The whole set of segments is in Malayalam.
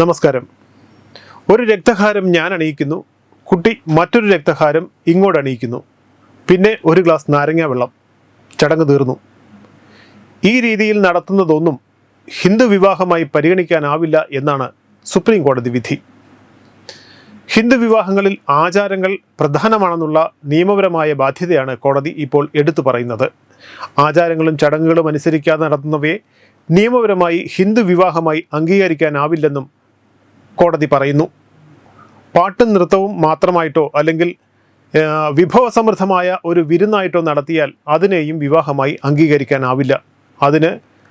നമസ്കാരം. ഒരു രക്തഹാരം ഞാൻ അണിയിക്കുന്നു കുട്ടി മറ്റൊരു രക്തഹാരം ഇങ്ങോട്ട് അണിയിക്കുന്നു. പിന്നെ ഒരു ഗ്ലാസ് നാരങ്ങ വെള്ളം. ചടങ്ങ് തീർന്നു. ഈ രീതിയിൽ നടത്തുന്നതൊന്നും ഹിന്ദു വിവാഹമായി പരിഗണിക്കാനാവില്ല എന്നാണ് സുപ്രീം കോടതി വിധി. ഹിന്ദു വിവാഹങ്ങളിൽ ആചാരങ്ങൾ പ്രധാനമാണെന്നുള്ള നിയമപരമായ ബാധ്യതയാണ് കോടതി ഇപ്പോൾ എടുത്തു പറയുന്നത്. ആചാരങ്ങളും ചടങ്ങുകളും അനുസരിക്കാതെ നടത്തുന്നവയെ നിയമപരമായി ഹിന്ദു വിവാഹമായി അംഗീകരിക്കാനാവില്ലെന്നും കോടതി പറയുന്നു. പാട്ടും നൃത്തവും മാത്രമായിട്ടോ അല്ലെങ്കിൽ വിഭവസമൃദ്ധമായ ഒരു വിരുന്നായിട്ടോ നടത്തിയാൽ അതിനെയും വിവാഹമായി അംഗീകരിക്കാനാവില്ല. അതിന്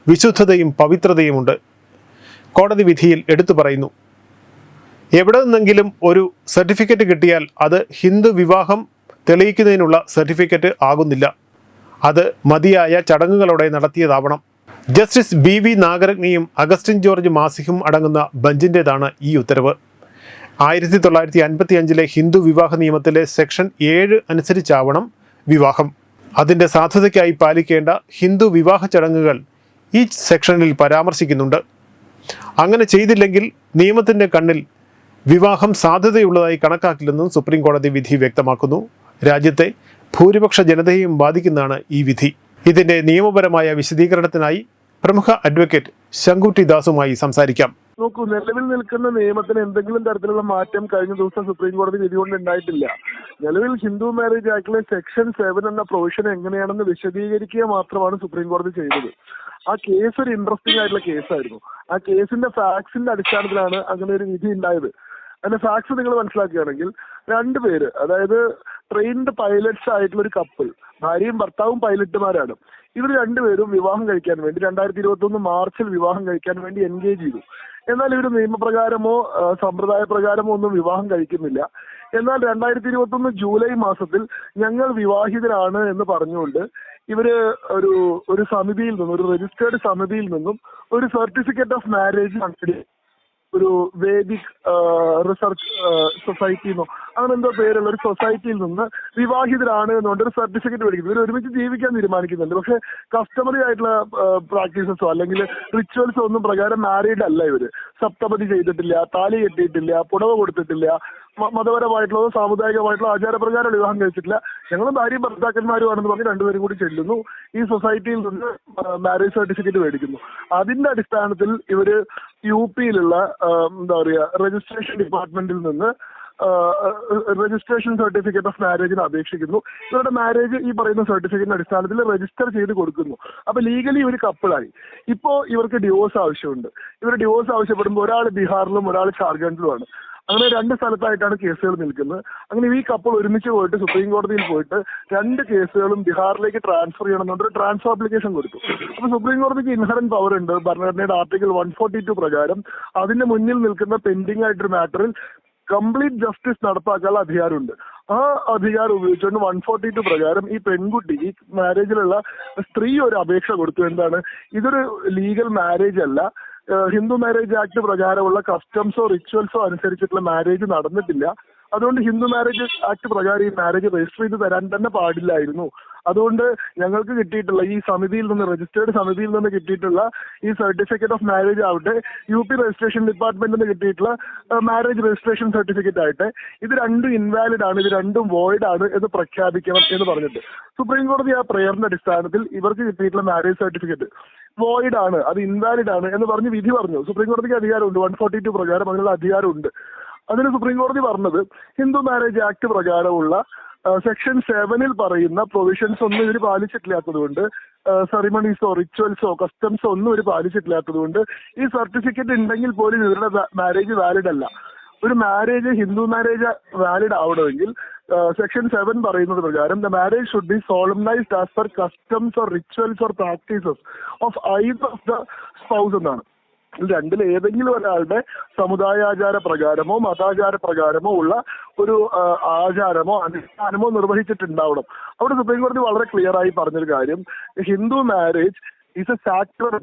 വിശുദ്ധതയും പവിത്രതയുമുണ്ട്. കോടതി വിധിയിൽ എടുത്തു പറയുന്നു. എവിടെ നിന്നെങ്കിലും ഒരു സർട്ടിഫിക്കറ്റ് കിട്ടിയാൽ അത് ഹിന്ദു വിവാഹം തെളിയിക്കുന്നതിനുള്ള സർട്ടിഫിക്കറ്റ് ആകുന്നില്ല. അത് മതിയായ ചടങ്ങുകളോടെ നടത്തിയതാവണം. ജസ്റ്റിസ് ബി വി നാഗരത്നിയും അഗസ്റ്റിൻ ജോർജ് മാസിഹും അടങ്ങുന്ന ബഞ്ചിന്റെതാണ് ഈ ഉത്തരവ്. ആയിരത്തി തൊള്ളായിരത്തി അൻപത്തി അഞ്ചിലെ ഹിന്ദു വിവാഹ നിയമത്തിലെ സെക്ഷൻ ഏഴ് അനുസരിച്ചാവണം വിവാഹം. അതിന്റെ സാധുതയ്ക്കായി പാലിക്കേണ്ട ഹിന്ദു വിവാഹ ചടങ്ങുകൾ ഈ സെക്ഷനിൽ പരാമർശിക്കുന്നുണ്ട്. അങ്ങനെ ചെയ്തില്ലെങ്കിൽ നിയമത്തിന്റെ കണ്ണിൽ വിവാഹം സാധ്യതയുള്ളതായി കണക്കാക്കില്ലെന്നും സുപ്രീം കോടതി വിധി വ്യക്തമാക്കുന്നു. രാജ്യത്തെ ഭൂരിപക്ഷ ജനതയെയും ബാധിക്കുന്നതാണ് ഈ വിധി. ഇതിന്റെ നിയമപരമായ വിശദീകരണത്തിനായി പ്രമുഖ അഡ്വക്കേറ്റ് ശങ്കുട്ടി ദാസുമായി സംസാരിക്കാം. നോക്കൂ നിലവിൽ നിൽക്കുന്ന നിയമത്തിന് എന്തെങ്കിലും തരത്തിലുള്ള മാറ്റം കഴിഞ്ഞ ദിവസം സുപ്രീം കോടതി വിധി കൊണ്ട് ഉണ്ടായിട്ടില്ല. നിലവിൽ ഹിന്ദു മാരേജ് ആക്ടിലെ സെക്ഷൻ സെവൻ എന്ന പ്രൊവിഷൻ എങ്ങനെയാണെന്ന് വിശദീകരിക്കുക മാത്രമാണ് സുപ്രീം കോടതി ചെയ്തത്. ആ കേസ് ഒരു ഇൻട്രസ്റ്റിംഗ് ആയിട്ടുള്ള കേസായിരുന്നു ആ കേസിന്റെ ഫാക്സിന്റെ അടിസ്ഥാനത്തിലാണ് അങ്ങനെ ഒരു വിധി ഉണ്ടായത്. അതിന്റെ ഫാക്സ് നിങ്ങൾ മനസ്സിലാക്കുകയാണെങ്കിൽ രണ്ടുപേര് അതായത് ട്രെയിൻഡ് പൈലറ്റ്സ് ആയിട്ടുള്ള ഒരു കപ്പിൾ ഭാര്യയും ഭർത്താവും പൈലറ്റുമാരാണ് ഇവർ രണ്ടുപേരും വിവാഹം കഴിക്കാൻ വേണ്ടി രണ്ടായിരത്തി ഇരുപത്തി ഒന്ന് മാർച്ചിൽ വിവാഹം കഴിക്കാൻ വേണ്ടി എൻഗേജ് ചെയ്തു. എന്നാൽ ഇവർ നിയമപ്രകാരമോ സമ്പ്രദായ പ്രകാരമോ ഒന്നും വിവാഹം കഴിക്കുന്നില്ല. എന്നാൽ രണ്ടായിരത്തി ഇരുപത്തി ഒന്ന് ജൂലൈ മാസത്തിൽ ഞങ്ങൾ വിവാഹിതരാണ് എന്ന് പറഞ്ഞുകൊണ്ട് ഇവർ ഒരു ഒരു സമിതിയിൽ നിന്നും ഒരു രജിസ്റ്റേർഡ് സമിതിയിൽ നിന്നും ഒരു സർട്ടിഫിക്കറ്റ് ഓഫ് മാരേജ് നടത്തി ഒരു വേദിക് റിസർച്ച് സൊസൈറ്റി എന്നോ അങ്ങനെ എന്തോ പേരുള്ള ഒരു സൊസൈറ്റിയിൽ നിന്ന് വിവാഹിതരാണ് എന്നുകൊണ്ട് ഒരു സർട്ടിഫിക്കറ്റ് മേടിക്കുന്നു. ഇവർ ഒരുമിച്ച് ജീവിക്കാൻ തീരുമാനിക്കുന്നുണ്ട്. പക്ഷെ കസ്റ്റമറി ആയിട്ടുള്ള പ്രാക്ടീസസോ അല്ലെങ്കിൽ റിച്വൽസോ ഒന്നും പ്രകാരം മാരീഡ് അല്ല ഇവർ. സപ്തപതി ചെയ്തിട്ടില്ല താലി കെട്ടിയിട്ടില്ല പുടവ കൊടുത്തിട്ടില്ല മതപരമായിട്ടുള്ളതോ സാമുദായികമായിട്ടുള്ള ആചാരപ്രകാരം വിവാഹം കഴിച്ചിട്ടില്ല. ഞങ്ങൾ ഭാര്യയും ഭർത്താക്കന്മാരുമാണെന്ന് പറഞ്ഞ് രണ്ടുപേരും കൂടി ചെല്ലുന്നു. ഈ സൊസൈറ്റിയിൽ നിന്ന് മാരേജ് സർട്ടിഫിക്കറ്റ് മേടിക്കുന്നു. അതിന്റെ അടിസ്ഥാനത്തിൽ ഇവർ യു പിയിലുള്ള എന്താ പറയുക രജിസ്ട്രേഷൻ ഡിപ്പാർട്ട്മെന്റിൽ നിന്ന് രജിസ്ട്രേഷൻ സർട്ടിഫിക്കറ്റ് ഓഫ് മാരേജിന് അപേക്ഷിക്കുന്നു. ഇവരുടെ മാരേജ് ഈ പറയുന്ന സർട്ടിഫിക്കറ്റിന്റെ അടിസ്ഥാനത്തിൽ രജിസ്റ്റർ ചെയ്ത് കൊടുക്കുന്നു. അപ്പൊ ലീഗലി ഇവർ കപ്പിളായി ഇപ്പോ ഇവർക്ക് ഡിവോഴ്സ് ആവശ്യമുണ്ട്. ഇവർ ഡിവോഴ്സ് ആവശ്യപ്പെടുമ്പോൾ ഒരാൾ ബീഹാറിലും ഒരാൾ ജാർഖണ്ഡിലുമാണ് അങ്ങനെ രണ്ട് സ്ഥലത്തായിട്ടാണ് കേസുകൾ നിൽക്കുന്നത്. അങ്ങനെ ഈ കപ്പിൾ ഒരുമിച്ച് പോയിട്ട് സുപ്രീം കോടതിയിൽ പോയിട്ട് രണ്ട് കേസുകളും ബീഹാറിലേക്ക് ട്രാൻസ്ഫർ ചെയ്യണമെന്നുണ്ട്. ഒരു ട്രാൻസ്ഫർ ആപ്ലിക്കേഷൻ കൊടുത്തു. അപ്പൊ സുപ്രീം കോടതിക്ക് ഇൻഹറൻ പവർ ഉണ്ട്. ഭരണഘടനയുടെ ആർട്ടിക്കിൾ വൺ ഫോർട്ടി ടു പ്രകാരം അതിന്റെ മുന്നിൽ നിൽക്കുന്ന പെൻഡിംഗ് ആയിട്ടൊരു മാറ്ററിൽ കംപ്ലീറ്റ് ജസ്റ്റിസ് നടപ്പാക്കാനുള്ള അധികാരമുണ്ട്. ആ അധികാരം ഉപയോഗിച്ചുകൊണ്ട് വൺ ഫോർട്ടി ടു പ്രകാരം ഈ പെൺകുട്ടി ഈ മാരേജിലുള്ള സ്ത്രീ ഒരു അപേക്ഷ കൊടുത്തു. എന്താണ്? ഇതൊരു ലീഗൽ മാരേജ് അല്ല. ഹിന്ദു മാരേജ് ആക്ട് പ്രകാരമുള്ള കസ്റ്റംസോ റിച്വൽസോ അനുസരിച്ചിട്ടുള്ള മാരേജ് നടന്നിട്ടില്ല. അതുകൊണ്ട് ഹിന്ദു മാരേജ് ആക്ട് പ്രകാരം ഈ മാരേജ് രജിസ്റ്റർ ചെയ്ത് തരാൻ തന്നെ പാടില്ലായിരുന്നു. അതുകൊണ്ട് ഞങ്ങൾക്ക് കിട്ടിയിട്ടുള്ള ഈ സമിതിയിൽ നിന്ന് രജിസ്റ്റേർഡ് സമിതിയിൽ നിന്ന് കിട്ടിയിട്ടുള്ള ഈ സർട്ടിഫിക്കറ്റ് ഓഫ് മാരേജ് ആവട്ടെ യു പി രജിസ്ട്രേഷൻ ഡിപ്പാർട്ട്മെന്റിൽ നിന്ന് കിട്ടിയിട്ടുള്ള മാരേജ് രജിസ്ട്രേഷൻ സർട്ടിഫിക്കറ്റ് ആയിട്ട് ഇത് രണ്ടും ഇൻവാലിഡ് ആണ് ഇത് രണ്ടും വോയിഡ് ആണ് എന്ന് പ്രഖ്യാപിക്കണം എന്ന് പറഞ്ഞിട്ട്. സുപ്രീം കോടതി ആ പ്രയറിന്റെ അടിസ്ഥാനത്തിൽ ഇവർക്ക് കിട്ടിയിട്ടുള്ള മാരേജ് സർട്ടിഫിക്കറ്റ് വോയിഡ് ആണ് അത് ഇൻവാലിഡ് ആണ് എന്ന് പറഞ്ഞ് വിധി പറഞ്ഞു. സുപ്രീം കോടതിക്ക് അധികാരമുണ്ട് വൺ ഫോർട്ടി ടു പ്രകാരം അതിനുള്ള അധികാരമുണ്ട്. അതിന് സുപ്രീം കോടതി പറഞ്ഞത് ഹിന്ദു മാരേജ് ആക്ട് പ്രകാരമുള്ള സെക്ഷൻ സെവനിൽ പറയുന്ന പ്രൊവിഷൻസ് ഒന്നും ഇവർ പാലിച്ചിട്ടില്ലാത്തത് കൊണ്ട് സെറിമണീസോ റിച്വൽസോ കസ്റ്റംസോ ഒന്നും ഇവർ പാലിച്ചിട്ടില്ലാത്തത് കൊണ്ട് ഈ സർട്ടിഫിക്കറ്റ് ഉണ്ടെങ്കിൽ പോലും ഇവരുടെ മാരേജ് വാലിഡ് അല്ല. ഒരു മാരേജ് ഹിന്ദു മാരേജ് വാലിഡ് ആവണമെങ്കിൽ സെക്ഷൻ സെവൻ പറയുന്നത് പ്രകാരം the marriage should be solemnised as per customs or rituals or practices of ice of the spouse എന്നാണ്. രണ്ടിൽ ഏതെങ്കിലും ഒരാളുടെ സമുദായാചാര പ്രകാരമോ മതാചാര പ്രകാരമോ ഉള്ള ഒരു ആചാരമോ അനുഷ്ഠാനമോ നിർവഹിച്ചിട്ടുണ്ടാവണം. അവിടെ സുപ്രീം കോടതി വളരെ ക്ലിയർ ആയി പറഞ്ഞൊരു കാര്യം. Hindu marriage is a sacred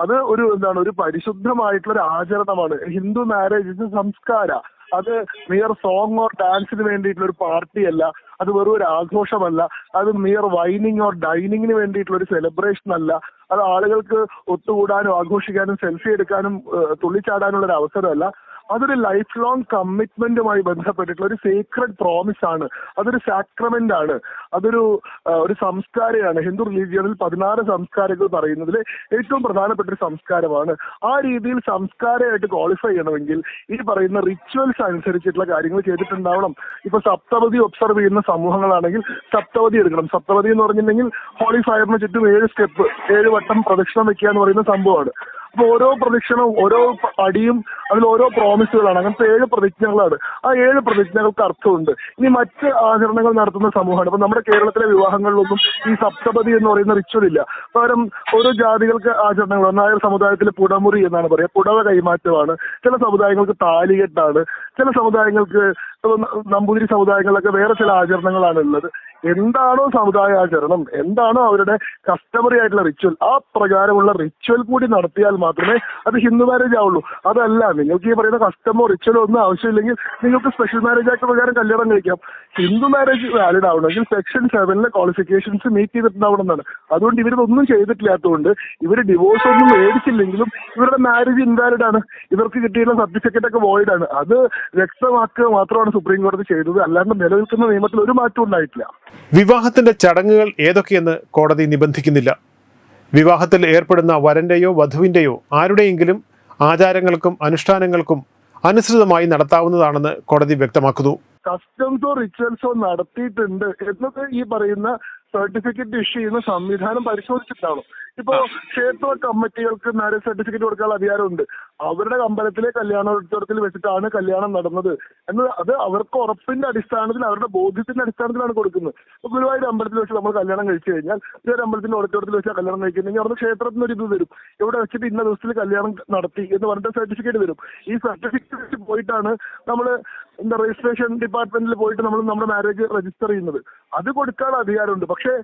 അത് ഒരു എന്താണ് ഒരു പരിശുദ്ധമായിട്ടുള്ള ഒരു ആചരണമാണ്. Hindu marriage is a samskara. അത് മിയർ സോങ് ഓർ ഡാൻസിന് വേണ്ടിയിട്ടുള്ള ഒരു പാർട്ടി അല്ല. അത് വെറും ഒരു ആഘോഷമല്ല. അത് മിയർ വൈനിങ് ഓർ ഡൈനിങ്ങിന് വേണ്ടിയിട്ടുള്ള ഒരു സെലിബ്രേഷൻ അല്ല. അത് ആളുകൾക്ക് ഒത്തുകൂടാനും ആഘോഷിക്കാനും സെൽഫി എടുക്കാനും തുള്ളിച്ചാടാനുള്ള ഒരു അവസരമല്ല. അതൊരു ലൈഫ് ലോങ് കമ്മിറ്റ്മെന്റുമായി ബന്ധപ്പെട്ടിട്ടുള്ള ഒരു സീക്രട്ട് പ്രോമിസ് ആണ്. അതൊരു സാക്രമെന്റ് ആണ്. അതൊരു ഒരു സംസ്കാരമാണ് ഹിന്ദു റിലീജിയനിൽ പതിനാറ് സംസ്കാരങ്ങൾ പറയുന്നതിൽ ഏറ്റവും പ്രധാനപ്പെട്ട ഒരു സംസ്കാരമാണ്. ആ രീതിയിൽ സംസ്കാരമായിട്ട് ക്വാളിഫൈ ചെയ്യണമെങ്കിൽ ഈ പറയുന്ന റിച്വൽസ് അനുസരിച്ചിട്ടുള്ള കാര്യങ്ങൾ ചെയ്തിട്ടുണ്ടാവണം. ഇപ്പൊ സപ്തപതി ഒബ്സർവ് ചെയ്യുന്ന സമൂഹങ്ങളാണെങ്കിൽ സപ്തപതി എടുക്കണം. സപ്തപതി എന്ന് പറഞ്ഞിട്ടുണ്ടെങ്കിൽ ഹോളി ഫയറിന് ചുറ്റും ഏഴ് സ്റ്റെപ്പ് ഏഴ് വട്ടം പ്രദക്ഷിണം വെക്കുക എന്ന് പറയുന്ന സംഭവമാണ്. അപ്പൊ ഓരോ പ്രദക്ഷിണവും ഓരോ അടിയും അതിൽ ഓരോ പ്രോമിസുകളാണ് അങ്ങനത്തെ ഏഴ് പ്രതിജ്ഞകളാണ് ആ ഏഴ് പ്രതിജ്ഞകൾക്ക് അർത്ഥമുണ്ട്. ഇനി മറ്റ് ആചരണങ്ങൾ നടത്തുന്ന സമൂഹമാണ്. ഇപ്പൊ നമ്മുടെ കേരളത്തിലെ വിവാഹങ്ങളിലൊന്നും ഈ സപ്തപതി എന്ന് പറയുന്ന റിച്വൽ ഇല്ല. പകരം ഓരോ ജാതികൾക്ക് ആചരണങ്ങൾ. നായർ സമുദായത്തിലെ പുടമുറി എന്നാണ് പറയുക. പുടവ കൈമാറ്റമാണ്. ചില സമുദായങ്ങൾക്ക് താലികെട്ടാണ്. ചില സമുദായങ്ങൾക്ക് നമ്പൂതിരി സമുദായങ്ങളിലൊക്കെ വേറെ ചില ആചരണങ്ങളാണ് ഉള്ളത്. എന്താണോ സമുദായ ആചരണം എന്താണോ അവരുടെ കസ്റ്റമറി ആയിട്ടുള്ള റിച്വൽ ആ പ്രകാരമുള്ള റിച്വൽ കൂടി നടത്തിയാൽ മാത്രമേ അത് ഹിന്ദു മാരേജ് ആവുള്ളൂ. അതല്ല നിങ്ങൾക്ക് ഈ പറയുന്ന കസ്റ്റമോ റിച്വലോ ഒന്നും ആവശ്യമില്ലെങ്കിൽ നിങ്ങൾക്ക് സ്പെഷ്യൽ മാരേജ് ആക്ട് പ്രകാരം കല്യാണം കഴിക്കാം. ഹിന്ദു മാരേജ് വാലിഡ് ആവണമെങ്കിൽ സെക്ഷൻ സെവനിലെ ക്വാളിഫിക്കേഷൻസ് മീറ്റ് ചെയ്തിട്ടുണ്ടാവണം എന്നാണ്. അതുകൊണ്ട് ഇവരിതൊന്നും ചെയ്തിട്ടില്ലാത്തതുകൊണ്ട് ഇവർ ഡിവോഴ്സ് ഒന്നും മേടിച്ചില്ലെങ്കിലും ഇവരുടെ മാരേജ് ഇൻവാലിഡ് ആണ്. ഇവർക്ക് കിട്ടിയിട്ടുള്ള സർട്ടിഫിക്കറ്റ് ഒക്കെ വോയിഡ് ആണ്. അത് വ്യക്തമാക്കുക മാത്രമാണ് സുപ്രീം കോടതി ചെയ്തത്. അല്ലാണ്ട് നിലനിൽക്കുന്ന നിയമത്തിൽ ഒരു മാറ്റവും ഉണ്ടായിട്ടില്ല. വിവാഹത്തിന്റെ ചടങ്ങുകൾ ഏതൊക്കെയെന്ന് കോടതി നിബന്ധിക്കുന്നില്ല. വിവാഹത്തിൽ ഏർപ്പെടുന്ന വരന്റെയോ വധുവിന്റെയോ ആരുടെയെങ്കിലും ആചാരങ്ങൾക്കും അനുഷ്ഠാനങ്ങൾക്കും അനുസൃതമായി നടത്താവുന്നതാണെന്ന് കോടതി വ്യക്തമാക്കുന്നു. കസ്റ്റംസോ റിച്വൽസോ നടത്തിയിട്ടുണ്ട്. എന്നത് ഈ പറയുന്ന സർട്ടിഫിക്കറ്റ് ഇഷ്യൂ ചെയ്യുന്ന സംവിധാനം പരിശോധിച്ചിട്ടാണോ. ഇപ്പോ ക്ഷേത്ര കമ്മിറ്റികൾക്ക് മാരേജ് സർട്ടിഫിക്കറ്റ് കൊടുക്കാനുള്ള അധികാരമുണ്ട്. അവരുടെ അമ്പലത്തിലെ കല്യാണോത്സവത്തിൽ വെച്ചിട്ടാണ് കല്യാണം നടന്നത്. എന്ന് അത് അവർക്ക് ഉറപ്പിന്റെ അടിസ്ഥാനത്തിൽ അവരുടെ ബോധ്യത്തിന്റെ അടിസ്ഥാനത്തിലാണ് കൊടുക്കുന്നത്. ഇപ്പൊ ഗുരുവായൂർ അമ്പലത്തിൽ വെച്ച് നമ്മൾ കല്യാണം കഴിച്ചു കഴിഞ്ഞാൽ ഒരു അമ്പലത്തിന്റെ ഓഡിറ്റോറിയത്തിൽ വെച്ച് കല്യാണം കഴിക്കുന്നെങ്കിൽ അവിടെ ക്ഷേത്രത്തിന് ഒരു ഇത് വരും. ഇവിടെ വെച്ചിട്ട് ഇന്ന ദിവസത്തിൽ കല്യാണം നടത്തി എന്ന് പറഞ്ഞിട്ട് സർട്ടിഫിക്കറ്റ് വരും. ഈ സർട്ടിഫിക്കറ്റ് വെച്ച് പോയിട്ടാണ് നമ്മൾ എന്താ രജിസ്ട്രേഷൻ ഡിപ്പാർട്ട്മെന്റിൽ പോയിട്ട് നമ്മൾ നമ്മുടെ മാരേജ് രജിസ്റ്റർ ചെയ്യുന്നത്. അത് കൊടുക്കാൻ അധികാരമുണ്ട്. പക്ഷേ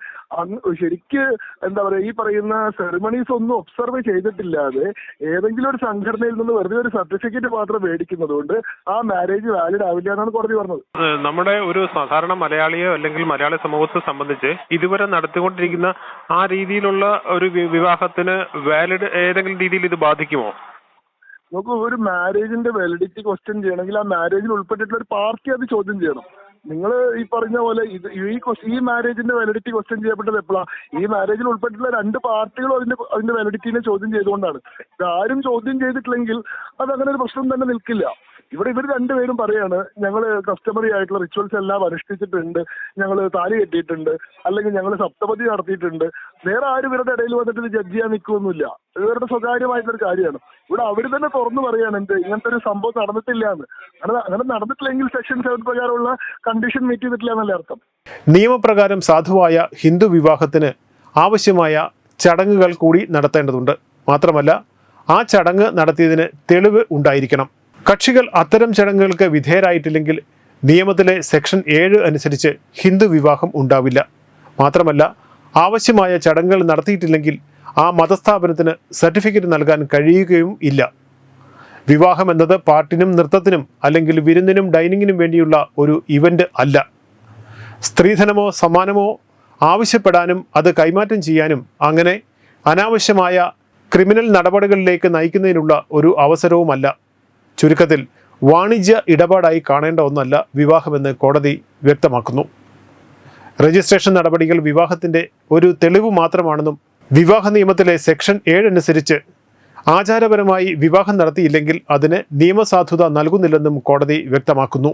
ശരിക്ക് എന്താ പറയാ ഈ പറയുന്ന സെറിമണീസ് ഒന്നും ഒബ്സർവ് ചെയ്തിട്ടില്ലാതെ ഏതെങ്കിലും ഒരു സംഘടനയിൽ നിന്ന് വെറുതെ ഒരു സർട്ടിഫിക്കറ്റ് മാത്രം മേടിക്കുന്നത് കൊണ്ട് ആ മാരേജ് വാലിഡ് ആവില്ല എന്നാണ് കോടതി പറഞ്ഞത്. നമ്മുടെ ഒരു സാധാരണ മലയാളിയോ അല്ലെങ്കിൽ മലയാളി സമൂഹത്തെ സംബന്ധിച്ച് ഇതുവരെ നടത്തിക്കൊണ്ടിരിക്കുന്ന ആ രീതിയിലുള്ള ഒരു വിവാഹത്തിന് വാലിഡ് ഏതെങ്കിലും രീതിയിൽ ഇത് ബാധിക്കുമോ? നമുക്ക് ഒരു മാരേജിന്റെ വാലിഡിറ്റി ക്വസ്റ്റ്യൻ ചെയ്യണമെങ്കിൽ ആ മാരേജിൽ ഉൾപ്പെട്ടിട്ടുള്ള ഒരു പാർട്ടി അത് ചോദ്യം ചെയ്യണം. നിങ്ങൾ ഈ പറഞ്ഞ പോലെ ഇത് ഈ ഈ മാരേജിന്റെ വാലിഡിറ്റി ക്വസ്റ്റ്യൻ ചെയ്യപ്പെട്ടത് എപ്പോഴാണ് ഈ മാരേജിൽ ഉൾപ്പെട്ടിട്ടുള്ള രണ്ട് പാർട്ടികളും അതിന്റെ അതിന്റെ വാലിഡിറ്റിനെ ചോദ്യം ചെയ്തുകൊണ്ടാണ്. ഇതാരും ചോദ്യം ചെയ്തിട്ടില്ലെങ്കിൽ അത് അങ്ങനെ ഒരു പ്രശ്നം തന്നെ നിൽക്കില്ല. ഇവിടെ ഇവർ രണ്ടുപേരും പറയാണ് ഞങ്ങൾ കസ്റ്റമറി ആയിട്ടുള്ള റിച്വൽസ് എല്ലാം അനുഷ്ഠിച്ചിട്ടുണ്ട് ഞങ്ങൾ താലി കെട്ടിയിട്ടുണ്ട് അല്ലെങ്കിൽ ഞങ്ങൾ സപ്തപതി നടത്തിയിട്ടുണ്ട്. വേറെ ആരും ഇവരുടെ ഇടയിൽ വന്നിട്ട് ജഡ്ജ് ചെയ്യാൻ നിൽക്കുമൊന്നുമില്ല ഇവരുടെ സ്വകാര്യമായിട്ടുള്ള ഒരു കാര്യമാണ്. ഇവിടെ അവർ തന്നെ തുറന്നു പറയാണ് എന്ത് ഇങ്ങനത്തെ ഒരു സംഭവം നടന്നിട്ടില്ല എന്ന് അങ്ങനെ അങ്ങനെ നടന്നിട്ടില്ലെങ്കിൽ സെക്ഷൻ സെവൻ പ്രകാരമുള്ള കണ്ടീഷൻ മീറ്റ് ചെയ്തിട്ടില്ല എന്നല്ലേ അർത്ഥം. നിയമപ്രകാരം സാധുവായ ഹിന്ദു വിവാഹത്തിന് ആവശ്യമായ ചടങ്ങുകൾ കൂടി നടത്തേണ്ടതുണ്ട്. മാത്രമല്ല ആ ചടങ്ങ് നടത്തിയതിന് തെളിവ് ഉണ്ടായിരിക്കണം. കക്ഷികൾ അത്തരം ചടങ്ങുകൾക്ക് വിധേയരായിട്ടില്ലെങ്കിൽ നിയമത്തിലെ സെക്ഷൻ ഏഴ് അനുസരിച്ച് ഹിന്ദു വിവാഹം ഉണ്ടാവില്ല. മാത്രമല്ല ആവശ്യമായ ചടങ്ങുകൾ നടത്തിയിട്ടില്ലെങ്കിൽ ആ മതസ്ഥാപനത്തിന് സർട്ടിഫിക്കറ്റ് നൽകാൻ കഴിയുകയും ഇല്ല. വിവാഹം എന്നത് പാട്ടിനും നൃത്തത്തിനും അല്ലെങ്കിൽ വിരുന്നിനും ഡൈനിങ്ങിനും വേണ്ടിയുള്ള ഒരു ഇവന്റ് അല്ല. സ്ത്രീധനമോ സമ്മാനമോ ആവശ്യപ്പെടാനും അത് കൈമാറ്റം ചെയ്യാനും അങ്ങനെ അനാവശ്യമായ ക്രിമിനൽ നടപടികളിലേക്ക് നയിക്കുന്നതിനുള്ള ഒരു അവസരവുമല്ല. ചുരുക്കത്തിൽ വാണിജ്യ ഇടപാടായി കാണേണ്ട ഒന്നല്ല വിവാഹമെന്ന് കോടതി വ്യക്തമാക്കുന്നു. രജിസ്ട്രേഷൻ നടപടികൾ വിവാഹത്തിന്റെ ഒരു തെളിവ് മാത്രമാണെന്നും വിവാഹ നിയമത്തിലെ സെക്ഷൻ ഏഴ് അനുസരിച്ച് ആചാരപരമായി വിവാഹം നടത്തിയില്ലെങ്കിൽ അതിന് നിയമസാധുത നൽകുന്നില്ലെന്നും കോടതി വ്യക്തമാക്കുന്നു.